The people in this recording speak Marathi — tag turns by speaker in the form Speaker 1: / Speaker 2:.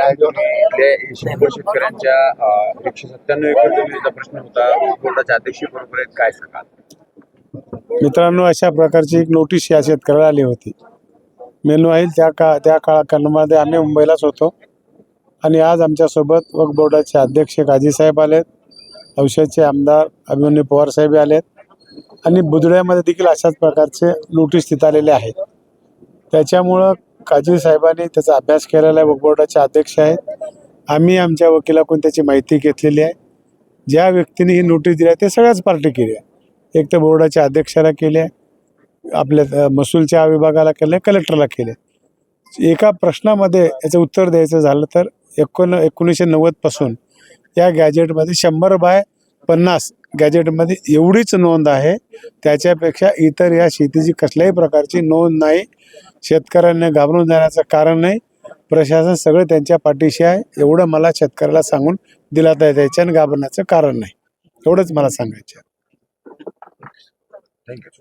Speaker 1: काय तुम्ही इथले शंभर शेतकऱ्यांच्या एकशे सत्त्याण्णव एकर जमिनीचा प्रश्न होता. बोर्डाच्या अध्यक्ष बरोबर आहेत. काय सांगा
Speaker 2: मित्रांनो अशा प्रकारची एक नोटीस या शेतकऱ्याला आली होती. मेनू आहे त्या का त्या काळाखंडामध्ये आम्ही मुंबईलाच होतो. आणि आज आमच्यासोबत वक्फ बोर्डाचे अध्यक्ष काझी साहेब आलेत. औषधचे आमदार अभिमन्यू पवार साहेब आलेत. आणि बुधड्यामध्ये देखील अशाच प्रकारचे नोटीस तिथं आलेले आहेत. त्याच्यामुळं काजी साहेबांनी त्याचा अभ्यास केलेला आहे. वक्फ बोर्डाचे अध्यक्ष आहेत. आम्ही आमच्या वकिलाकडून त्याची माहिती घेतलेली आहे. ज्या व्यक्तीने ही नोटीस दिली आहे ते सगळ्याच पार्टी केली आहे. एक तर बोर्डाच्या अध्यक्षाला केले आपल्या महसूलच्या विभागाला केलं आहे कलेक्टरला केले एका प्रश्नामध्ये याचं उत्तर द्यायचं झालं तर एकोण एकोणीसशे नव्वदपासून या गॅजेटमध्ये शंभर बाय पन्नास गॅजेटमध्ये एवढीच नोंद आहे. त्याच्यापेक्षा इतर या शेतीची कसल्याही प्रकारची नोंद नाही. शेतकऱ्यांना घाबरून जाण्याचं कारण नाही. प्रशासन सगळं त्यांच्या पाठीशी आहे. एवढं मला शेतकऱ्याला सांगून दिला तर त्याच्यानं घाबरण्याचं कारण नाही. एवढंच मला सांगायचं
Speaker 1: थँक्यू